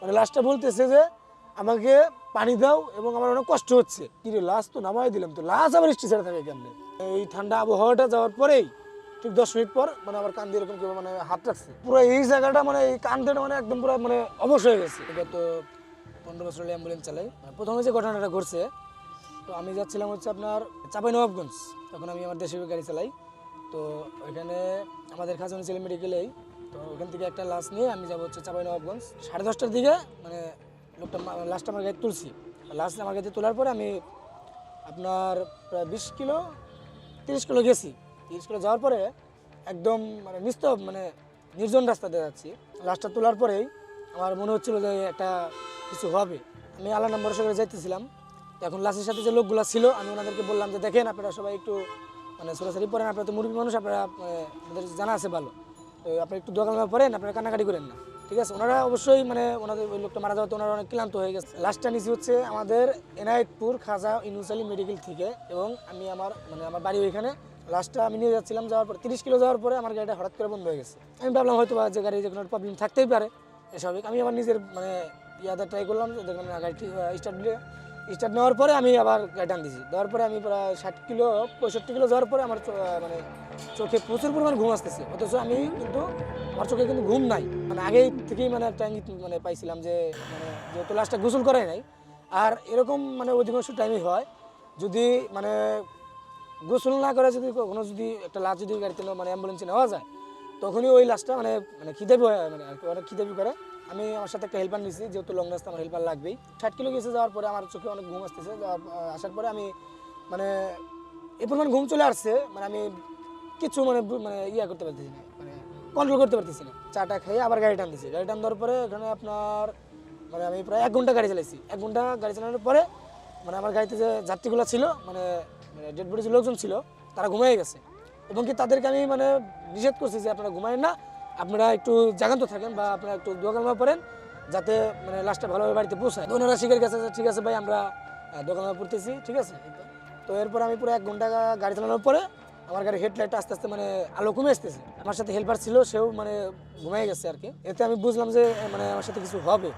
মানে লাস্টটা বলতেছে যে, আমাকে পানি দাও এবং আমার অনেক কষ্ট হচ্ছে। কি রে লাস্ট তো নামাই দিলাম, তো লাস্ট আবার স্টেশনে থাকে কেমনে? এই ঠান্ডা আবহাওয়াটা যাওয়ার পরেই, ঠিক দশ মিনিট পর মানে আমার কান দিয়ে এরকম কেউ মানে হাত রাখছে। পুরো এই জায়গাটা মানে এই কানটা মানে একদম পুরো মানে অবশ হয়ে গেছে। গত পনেরো বছর হলে অ্যাম্বুলেন্স চালাই। মানে প্রথমে যে ঘটনাটা ঘটছে, তো আমি যাচ্ছিলাম হচ্ছে আপনার চাপাই নবাবগঞ্জ। তখন আমি আমার দেশের গাড়ি চালাই। তো ওইখানে আমাদের খাজানি ছেলে মেডিকেলেই তো ওখান থেকে একটা লাশ নিয়ে আমি যাব হচ্ছে চাপাই নবাবগঞ্জ সাড়ে দশটার দিকে মানে লোকটা লাস্টটা আমার গাড়ি তুলছি। লাস্ট আমার গাড়িতে তোলার পরে আমি আপনার প্রায় বিশ কিলো তিরিশ কিলো গেছি। তিরিশ কিলো যাওয়ার পরে একদম মানে নিস্তব মানে নির্জন রাস্তা রাস্তাতে যাচ্ছি। লাশটা তোলার পরেই আমার মনে হচ্ছিল যে একটা কিছু হবে। আমি আল্লাহ নম্বর সঙ্গে যাইতেছিলাম। এখন লাশের সাথে যে লোকগুলো ছিল আমি ওনাদেরকে বললাম যে দেখেন আপনারা সবাই একটু মানে সরাসরি পড়েন আপনারা তো মুরগি মানুষ আপনারা মানে, জানা আছে ভালো। আপনি একটু দোকান পড়েন, আপনারা কান্নাকাটি করেন না। ঠিক আছে? ওনারা অবশ্যই মানে ওনাদের ওই লোকটা মারা যাওয়াতে ওনারা অনেক ক্লান্ত হয়ে গেছে। লাস্টটা নিচে হচ্ছে আমাদের এনায়েতপুর খাজা ইনুসালি মেডিকেল থেকে এবং আমি আমার মানে আমার বাড়ি ওইখানে। লাস্টটা আমি নিয়ে যাচ্ছিলাম, যাওয়ার পর তিরিশ কিলো যাওয়ার পরে আমার গাড়িটা হঠাৎ করে বন্ধ হয়ে গেছে। আমি ভাবলাম হয়তো যে গাড়ি যে কোনো প্রবলেম থাকতেই পারে স্বাভাবিক। আমি আমার নিজের মানে ইয়াদা ট্রাই করলাম দেখলাম গাড়ি স্টার্ট দিলে স্টার্ট নেওয়ার পরে আমি আবার টান দিয়েছি দেওয়ার পরে আমি প্রায় ষাট কিলো, পঁয়ষট্টি কিলো যাওয়ার পরে আমার মানে চোখে প্রচুর পরিমাণ ঘুম আসতেছে। অথচ আমি কিন্তু, আমার চোখে কিন্তু ঘুম নাই। মানে আগেই থেকেই মানে একটা মানে পাইছিলাম যে মানে যেহেতু লাস্টটা গোসল করাই নাই। আর এরকম মানে অধিকাংশ টাইমই হয়, যদি মানে গোসল না করে যদি কখনো যদি একটা লাশ যদি গাড়িতে মানে অ্যাম্বুলেন্সে নেওয়া যায়, তখনই ওই লাশটা মানে মানে হয় মানে অনেক খিদেবি করে। আমি আমার সাথে একটা হেল্পার নিয়েছি যেহেতু লং রাস্তা আমার হেল্পার লাগবেই। ষাট কিলো গেছে যাওয়ার পরে আমার চোখে অনেক ঘুম আসতেছে আসার পরে আমি মানে এ পরিমাণ ঘুম চলে আসছে মানে আমি কিছু মানে মানে ইয়া করতে পারতেছি না মানে কন্ট্রোল করতে পারতেছি না। চাটা খেয়ে আবার গাড়ি টান দিয়েছি গাড়ি টান দেওয়ার পরে এখানে আপনার মানে আমি প্রায় এক ঘণ্টা গাড়ি চালাইছি। এক ঘণ্টা গাড়ি চালানোর পরে মানে আমার গাড়িতে যে যাত্রীগুলো ছিল মানে ডেড বডি যে লোকজন ছিল, তারা ঘুমিয়ে গেছে। এবং কি তাদেরকে আমি মানে নিষেধ করছি যে আপনারা ঘুমায়েন না আপনারা একটু জাগান্ত থাকেন বা আপনারা একটু দোকানমা পড়েন, যাতে মানে লাস্টটা ভালোভাবে বাড়িতে পৌঁছায়। ওনারা শিখের কাছে, ঠিক আছে ভাই, আমরা দোকানমা পড়তেছি, ঠিক আছে? তো এরপর আমি পুরো এক ঘণ্টা গাড়ি চালানোর পরে আমার গাড়ির হেডলাইট আস্তে আস্তে মানে আলো কমে আসতেছে। আমার সাথে হেল্পার ছিল, সেও মানে ঘুমাই গেছে আর কি। এতে আমি বুঝলাম যে মানে আমার সাথে কিছু হবে।